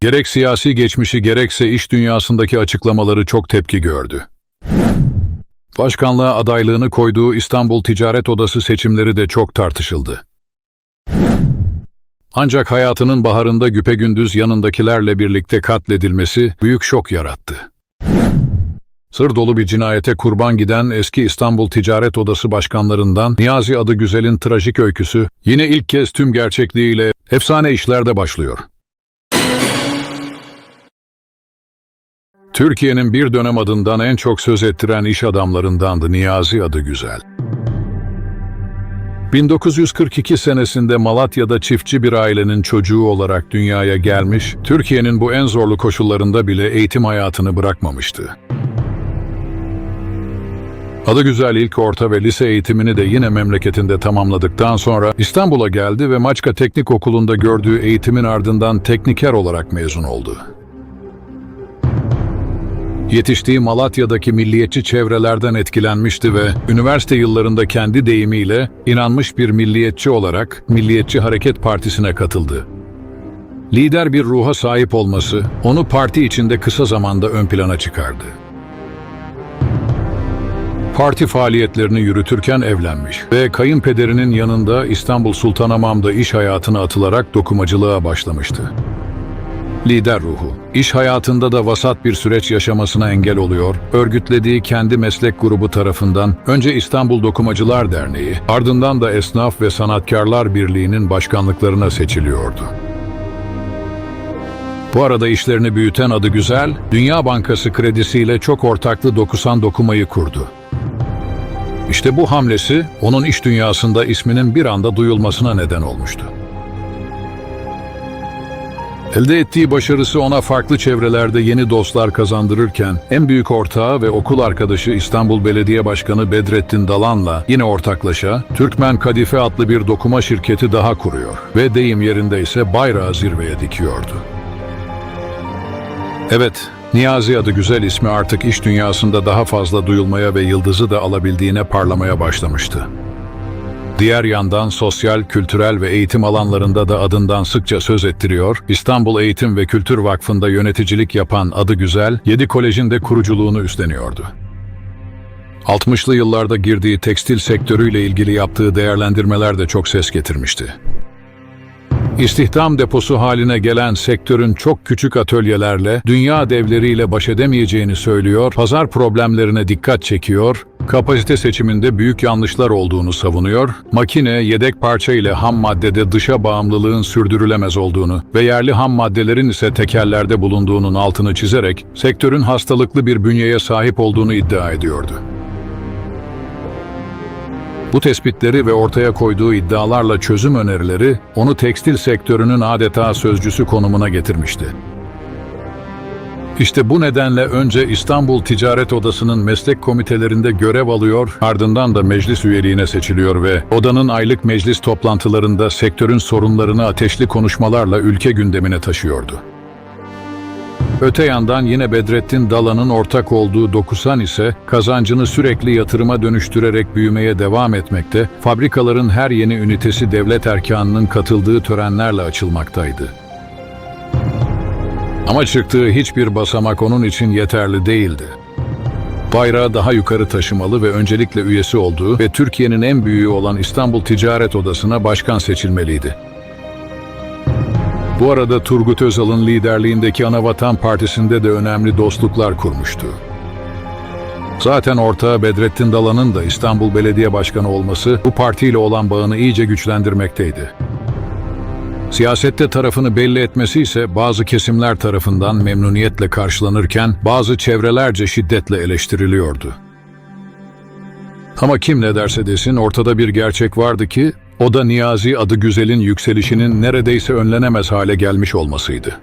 Gerek siyasi geçmişi gerekse iş dünyasındaki açıklamaları çok tepki gördü. Başkanlığa adaylığını koyduğu İstanbul Ticaret Odası seçimleri de çok tartışıldı. Ancak hayatının baharında güpegündüz yanındakilerle birlikte katledilmesi büyük şok yarattı. Sır dolu bir cinayete kurban giden eski İstanbul Ticaret Odası başkanlarından Niyazi adı Güzel'in trajik öyküsü yine ilk kez tüm gerçekliğiyle efsane işlerde başlıyor. Türkiye'nin bir dönem adından en çok söz ettiren iş adamlarındandı Niyazi adı Güzel. 1942 senesinde Malatya'da çiftçi bir ailenin çocuğu olarak dünyaya gelmiş, Türkiye'nin bu en zorlu koşullarında bile eğitim hayatını bırakmamıştı. Adı güzel ilk orta ve lise eğitimini de yine memleketinde tamamladıktan sonra İstanbul'a geldi ve Maçka Teknik Okulu'nda gördüğü eğitimin ardından tekniker olarak mezun oldu. Yetiştiği Malatya'daki milliyetçi çevrelerden etkilenmişti ve üniversite yıllarında kendi deyimiyle inanmış bir milliyetçi olarak Milliyetçi Hareket Partisi'ne katıldı. Lider bir ruha sahip olması onu parti içinde kısa zamanda ön plana çıkardı. Parti faaliyetlerini yürütürken evlenmiş ve kayınpederinin yanında İstanbul Sultanamam'da iş hayatına atılarak dokumacılığa başlamıştı. Lider ruhu, iş hayatında da vasat bir süreç yaşamasına engel oluyor, örgütlediği kendi meslek grubu tarafından önce İstanbul Dokumacılar Derneği, ardından da Esnaf ve Sanatkarlar Birliği'nin başkanlıklarına seçiliyordu. Bu arada işlerini büyüten adı güzel, Dünya Bankası kredisiyle çok ortaklı Dokusan Dokuma'yı kurdu. İşte bu hamlesi onun iş dünyasında isminin bir anda duyulmasına neden olmuştu. Elde ettiği başarısı ona farklı çevrelerde yeni dostlar kazandırırken en büyük ortağı ve okul arkadaşı İstanbul Belediye Başkanı Bedrettin Dalan'la yine ortaklaşa Türkmen Kadife adlı bir dokuma şirketi daha kuruyor ve deyim yerinde ise bayrağı zirveye dikiyordu. Evet, Niyazi adı güzel ismi artık iş dünyasında daha fazla duyulmaya ve yıldızı da alabildiğine parlamaya başlamıştı. Diğer yandan sosyal, kültürel ve eğitim alanlarında da adından sıkça söz ettiriyor, İstanbul Eğitim ve Kültür Vakfı'nda yöneticilik yapan adı güzel, 7 kolejin de kuruculuğunu üstleniyordu. 60'lı yıllarda girdiği tekstil sektörüyle ilgili yaptığı değerlendirmeler de çok ses getirmişti. İstihdam deposu haline gelen sektörün çok küçük atölyelerle, dünya devleriyle baş edemeyeceğini söylüyor, pazar problemlerine dikkat çekiyor, kapasite seçiminde büyük yanlışlar olduğunu savunuyor, makine, yedek parça ile ham maddede dışa bağımlılığın sürdürülemez olduğunu ve yerli ham maddelerin ise tekerlerde bulunduğunun altını çizerek sektörün hastalıklı bir bünyeye sahip olduğunu iddia ediyordu. Bu tespitleri ve ortaya koyduğu iddialarla çözüm önerileri onu tekstil sektörünün adeta sözcüsü konumuna getirmişti. İşte bu nedenle önce İstanbul Ticaret Odası'nın meslek komitelerinde görev alıyor, ardından da meclis üyeliğine seçiliyor ve odanın aylık meclis toplantılarında sektörün sorunlarını ateşli konuşmalarla ülke gündemine taşıyordu. Öte yandan yine Bedrettin Dalan'ın ortak olduğu Dokusan ise kazancını sürekli yatırıma dönüştürerek büyümeye devam etmekte, fabrikaların her yeni ünitesi devlet erkanının katıldığı törenlerle açılmaktaydı. Ama çıktığı hiçbir basamak onun için yeterli değildi. Bayrağı daha yukarı taşımalı ve öncelikle üyesi olduğu ve Türkiye'nin en büyüğü olan İstanbul Ticaret Odası'na başkan seçilmeliydi. Bu arada Turgut Özal'ın liderliğindeki Anavatan Partisi'nde de önemli dostluklar kurmuştu. Zaten ortağı Bedrettin Dalan'ın da İstanbul Belediye Başkanı olması bu partiyle olan bağını iyice güçlendirmekteydi. Siyasette tarafını belli etmesi ise bazı kesimler tarafından memnuniyetle karşılanırken bazı çevrelerce şiddetle eleştiriliyordu. Ama kim ne derse desin ortada bir gerçek vardı ki o da Niyazi adı güzelin yükselişinin neredeyse önlenemez hale gelmiş olmasıydı.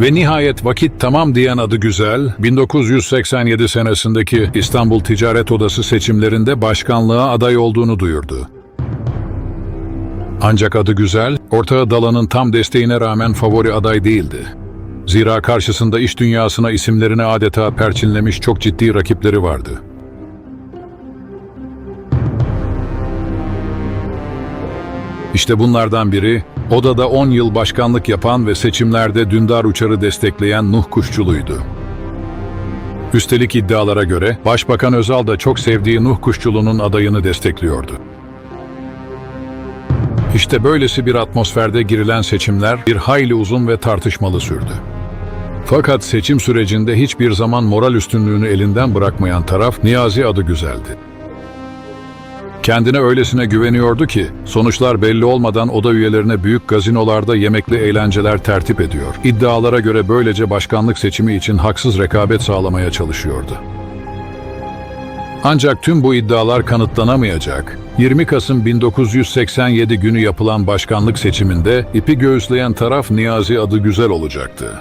Ve nihayet vakit tamam diyen adı güzel, 1987 senesindeki İstanbul Ticaret Odası seçimlerinde başkanlığa aday olduğunu duyurdu. Ancak adı güzel, ortağı Dalan'ın tam desteğine rağmen favori aday değildi. Zira karşısında iş dünyasına isimlerini adeta perçinlemiş çok ciddi rakipleri vardı. İşte bunlardan biri Odada 10 yıl başkanlık yapan ve seçimlerde Dündar Uçar'ı destekleyen Nuh Kuşçulu'ydu. Üstelik iddialara göre Başbakan Özal da çok sevdiği Nuh Kuşçulu'nun adayını destekliyordu. İşte böylesi bir atmosferde girilen seçimler bir hayli uzun ve tartışmalı sürdü. Fakat seçim sürecinde hiçbir zaman moral üstünlüğünü elinden bırakmayan taraf Niyazi adı güzeldi. Kendine öylesine güveniyordu ki sonuçlar belli olmadan oda üyelerine büyük gazinolarda yemekli eğlenceler tertip ediyor. İddialara göre böylece başkanlık seçimi için haksız rekabet sağlamaya çalışıyordu. Ancak tüm bu iddialar kanıtlanamayacak. 20 Kasım 1987 günü yapılan başkanlık seçiminde ipi göğüsleyen taraf Niyazi adı güzel olacaktı.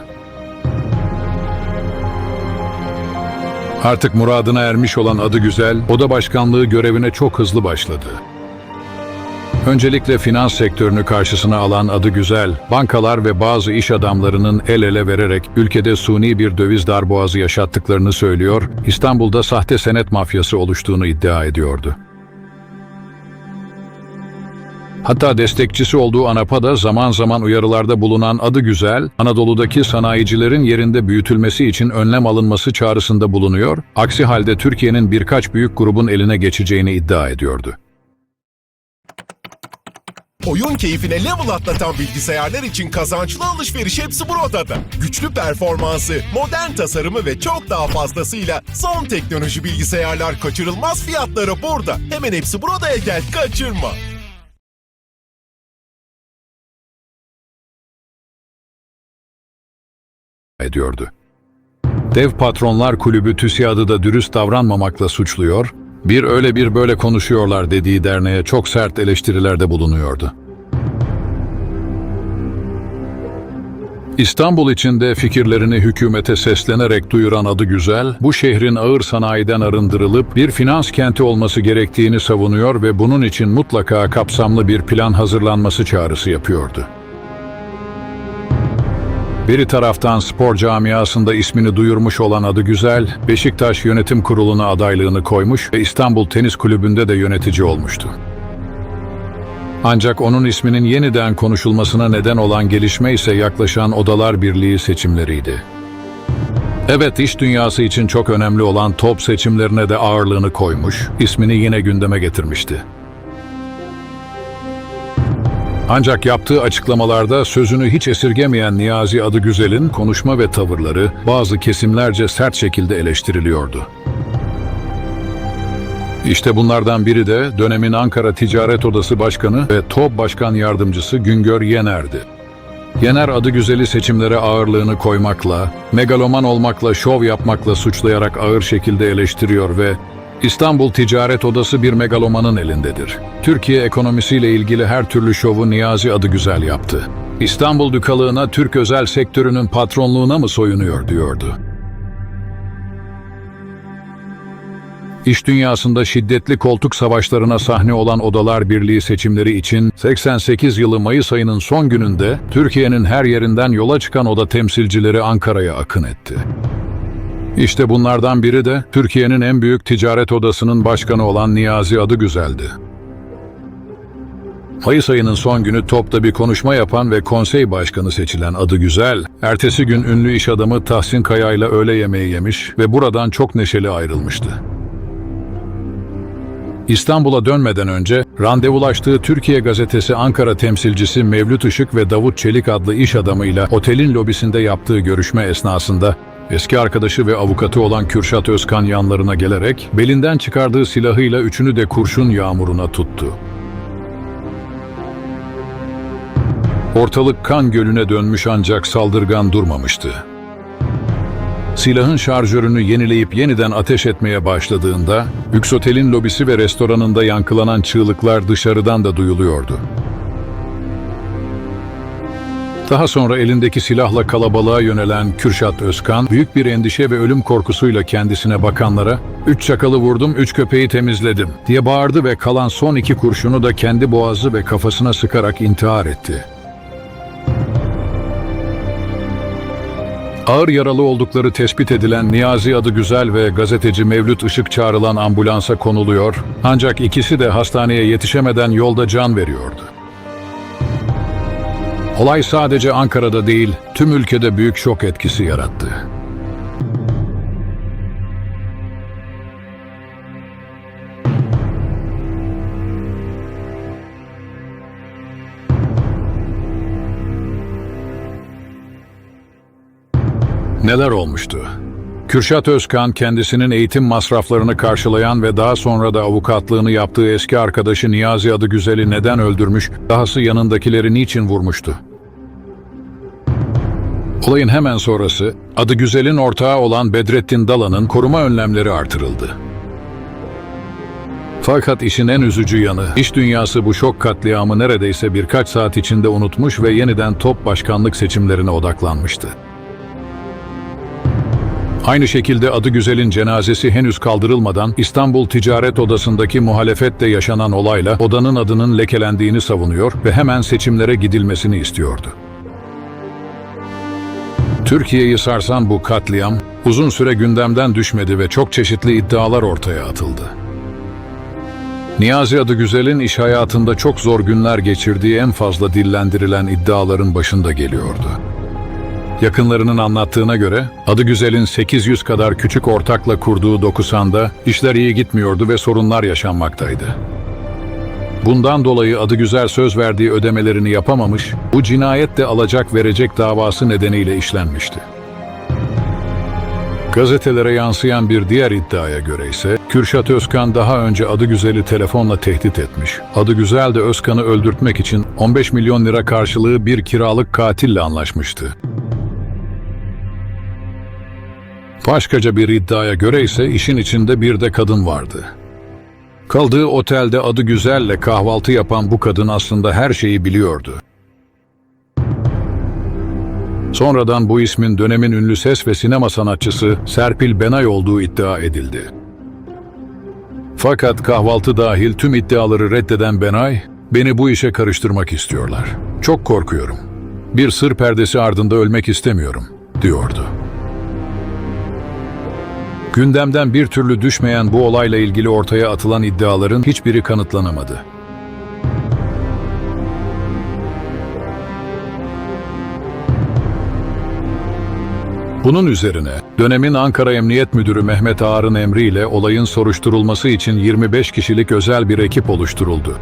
Artık muradına ermiş olan adı güzel, oda başkanlığı görevine çok hızlı başladı. Öncelikle finans sektörünü karşısına alan adı güzel, bankalar ve bazı iş adamlarının el ele vererek ülkede suni bir döviz darboğazı yaşattıklarını söylüyor, İstanbul'da sahte senet mafyası oluştuğunu iddia ediyordu. Hatta destekçisi olduğu ANAP'a da zaman zaman uyarılarda bulunan adı güzel, Anadolu'daki sanayicilerin yerinde büyütülmesi için önlem alınması çağrısında bulunuyor, aksi halde Türkiye'nin birkaç büyük grubun eline geçeceğini iddia ediyordu. Oyun keyfine level atlatan bilgisayarlar için kazançlı alışveriş hepsi burada'da. Güçlü performansı, modern tasarımı ve çok daha fazlasıyla son teknoloji bilgisayarlar kaçırılmaz fiyatları burada. Hemen hepsi buradaya gel kaçırma. ediyordu. Dev Patronlar Kulübü TÜSİAD'ı da dürüst davranmamakla suçluyor, bir öyle bir böyle konuşuyorlar dediği derneğe çok sert eleştirilerde bulunuyordu. İstanbul içinde fikirlerini hükümete seslenerek duyuran adı güzel, bu şehrin ağır sanayiden arındırılıp bir finans kenti olması gerektiğini savunuyor ve bunun için mutlaka kapsamlı bir plan hazırlanması çağrısı yapıyordu. Bir taraftan spor camiasında ismini duyurmuş olan adı güzel, Beşiktaş Yönetim Kurulu'na adaylığını koymuş ve İstanbul Tenis Kulübü'nde de yönetici olmuştu. Ancak onun isminin yeniden konuşulmasına neden olan gelişme ise yaklaşan Odalar Birliği seçimleriydi. Evet iş dünyası için çok önemli olan top seçimlerine de ağırlığını koymuş, ismini yine gündeme getirmişti. Ancak yaptığı açıklamalarda sözünü hiç esirgemeyen Niyazi Adıgüzel'in konuşma ve tavırları bazı kesimlerce sert şekilde eleştiriliyordu. İşte bunlardan biri de dönemin Ankara Ticaret Odası Başkanı ve TOB Başkan Yardımcısı Güngör Yener'di. Yener Adıgüzel'i seçimlere ağırlığını koymakla, megaloman olmakla, şov yapmakla suçlayarak ağır şekilde eleştiriyor ve İstanbul Ticaret Odası bir megalomanın elindedir. Türkiye ekonomisiyle ilgili her türlü şovu Niyazi adı güzel yaptı. İstanbul Dükalığına Türk özel sektörünün patronluğuna mı soyunuyor diyordu. İş dünyasında şiddetli koltuk savaşlarına sahne olan Odalar Birliği seçimleri için 88 yılı Mayıs ayının son gününde Türkiye'nin her yerinden yola çıkan oda temsilcileri Ankara'ya akın etti. İşte bunlardan biri de Türkiye'nin en büyük ticaret odasının başkanı olan Niyazi adı güzeldi. Mayıs ayının son günü topta bir konuşma yapan ve konsey başkanı seçilen adı güzel, ertesi gün ünlü iş adamı Tahsin Kaya ile öğle yemeği yemiş ve buradan çok neşeli ayrılmıştı. İstanbul'a dönmeden önce randevulaştığı Türkiye Gazetesi Ankara temsilcisi Mevlüt Işık ve Davut Çelik adlı iş adamıyla otelin lobisinde yaptığı görüşme esnasında eski arkadaşı ve avukatı olan Kürşat Özkan yanlarına gelerek belinden çıkardığı silahıyla üçünü de kurşun yağmuruna tuttu. Ortalık kan gölüne dönmüş ancak saldırgan durmamıştı. Silahın şarjörünü yenileyip yeniden ateş etmeye başladığında, lüks otelin lobisi ve restoranında yankılanan çığlıklar dışarıdan da duyuluyordu. Daha sonra elindeki silahla kalabalığa yönelen Kürşat Özkan, büyük bir endişe ve ölüm korkusuyla kendisine bakanlara, ''Üç çakalı vurdum, üç köpeği temizledim.'' diye bağırdı ve kalan son iki kurşunu da kendi boğazı ve kafasına sıkarak intihar etti. Ağır yaralı oldukları tespit edilen Niyazi adı güzel ve gazeteci Mevlüt Işık çağrılan ambulansa konuluyor, ancak ikisi de hastaneye yetişemeden yolda can veriyordu. Olay sadece Ankara'da değil, tüm ülkede büyük şok etkisi yarattı. Neler olmuştu? Kürşat Özkan kendisinin eğitim masraflarını karşılayan ve daha sonra da avukatlığını yaptığı eski arkadaşı Niyazi adı Güzel'i neden öldürmüş, dahası yanındakileri niçin vurmuştu? Olayın hemen sonrası, adı Güzel'in ortağı olan Bedrettin Dalan'ın koruma önlemleri artırıldı. Fakat işin en üzücü yanı, iş dünyası bu şok katliamı neredeyse birkaç saat içinde unutmuş ve yeniden top başkanlık seçimlerine odaklanmıştı. Aynı şekilde adı güzelin cenazesi henüz kaldırılmadan İstanbul Ticaret Odası'ndaki muhalefetle yaşanan olayla odanın adının lekelendiğini savunuyor ve hemen seçimlere gidilmesini istiyordu. Türkiye'yi sarsan bu katliam uzun süre gündemden düşmedi ve çok çeşitli iddialar ortaya atıldı. Niyazi adı güzelin iş hayatında çok zor günler geçirdiği en fazla dillendirilen iddiaların başında geliyordu. Yakınlarının anlattığına göre adı güzelin 800 kadar küçük ortakla kurduğu Dokusan'da işler iyi gitmiyordu ve sorunlar yaşanmaktaydı. Bundan dolayı adı güzel söz verdiği ödemelerini yapamamış, bu cinayet de alacak verecek davası nedeniyle işlenmişti. Gazetelere yansıyan bir diğer iddiaya göre ise Kürşat Özkan daha önce adı güzeli telefonla tehdit etmiş. Adı güzel de Özkan'ı öldürtmek için 15 milyon lira karşılığı bir kiralık katille anlaşmıştı. Başkaca bir iddiaya göre ise işin içinde bir de kadın vardı. Kaldığı otelde adı güzelle kahvaltı yapan bu kadın aslında her şeyi biliyordu. Sonradan bu ismin dönemin ünlü ses ve sinema sanatçısı Serpil Benay olduğu iddia edildi. Fakat kahvaltı dahil tüm iddiaları reddeden Benay, beni bu işe karıştırmak istiyorlar. Çok korkuyorum. Bir sır perdesi ardında ölmek istemiyorum, diyordu. Gündemden bir türlü düşmeyen bu olayla ilgili ortaya atılan iddiaların hiçbiri kanıtlanamadı. Bunun üzerine dönemin Ankara Emniyet Müdürü Mehmet Ağar'ın emriyle olayın soruşturulması için 25 kişilik özel bir ekip oluşturuldu.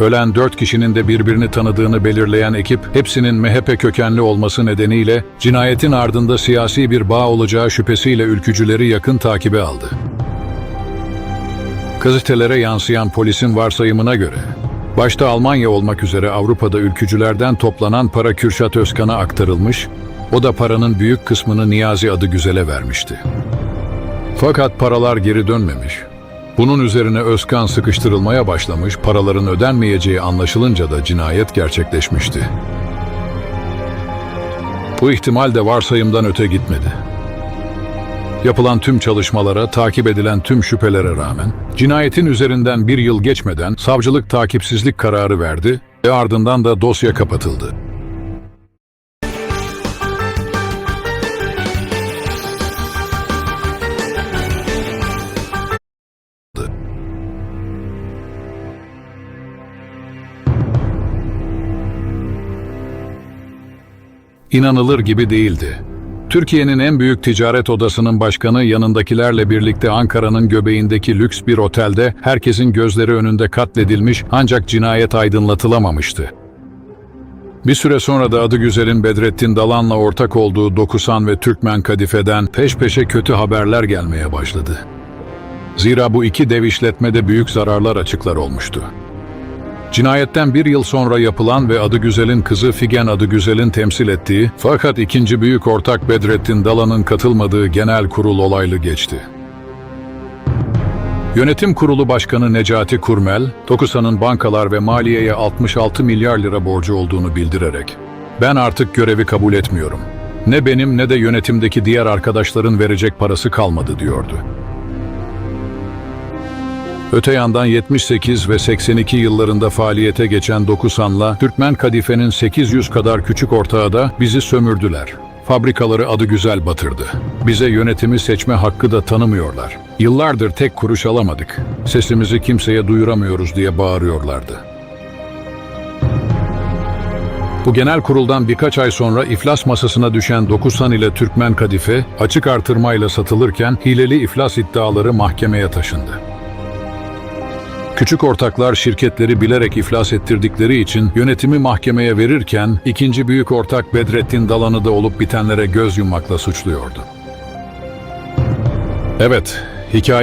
Ölen dört kişinin de birbirini tanıdığını belirleyen ekip, hepsinin MHP kökenli olması nedeniyle cinayetin ardında siyasi bir bağ olacağı şüphesiyle ülkücüleri yakın takibe aldı. Gazetelere yansıyan polisin varsayımına göre, başta Almanya olmak üzere Avrupa'da ülkücülerden toplanan para Kürşat Özkan'a aktarılmış, o da paranın büyük kısmını Niyazi adı güzele vermişti. Fakat paralar geri dönmemiş. Bunun üzerine Özkan sıkıştırılmaya başlamış, paraların ödenmeyeceği anlaşılınca da cinayet gerçekleşmişti. Bu ihtimal de varsayımdan öte gitmedi. Yapılan tüm çalışmalara, takip edilen tüm şüphelere rağmen, cinayetin üzerinden bir yıl geçmeden savcılık takipsizlik kararı verdi ve ardından da dosya kapatıldı. İnanılır gibi değildi. Türkiye'nin en büyük ticaret odasının başkanı yanındakilerle birlikte Ankara'nın göbeğindeki lüks bir otelde herkesin gözleri önünde katledilmiş ancak cinayet aydınlatılamamıştı. Bir süre sonra da adı güzelin Bedrettin Dalan'la ortak olduğu Dokusan ve Türkmen Kadife'den peş peşe kötü haberler gelmeye başladı. Zira bu iki dev işletmede büyük zararlar açıklar olmuştu. Cinayetten bir yıl sonra yapılan ve adı Güzel'in kızı Figen adı Güzel'in temsil ettiği fakat ikinci büyük ortak Bedrettin Dalan'ın katılmadığı genel kurul olaylı geçti. Yönetim Kurulu Başkanı Necati Kurmel, Dokusan'ın bankalar ve maliyeye 66 milyar lira borcu olduğunu bildirerek, ben artık görevi kabul etmiyorum. Ne benim ne de yönetimdeki diğer arkadaşların verecek parası kalmadı diyordu. Öte yandan 78 ve 82 yıllarında faaliyete geçen Dokusan'la Türkmen Kadife'nin 800 kadar küçük ortağı da bizi sömürdüler. Fabrikaları adı güzel batırdı. Bize yönetimi seçme hakkı da tanımıyorlar. Yıllardır tek kuruş alamadık. Sesimizi kimseye duyuramıyoruz diye bağırıyorlardı. Bu genel kuruldan birkaç ay sonra iflas masasına düşen Dokusan ile Türkmen Kadife açık artırmayla satılırken hileli iflas iddiaları mahkemeye taşındı. Küçük ortaklar şirketleri bilerek iflas ettirdikleri için yönetimi mahkemeye verirken ikinci büyük ortak Bedrettin Dalan'ı da olup bitenlere göz yummakla suçluyordu. Evet, hikaye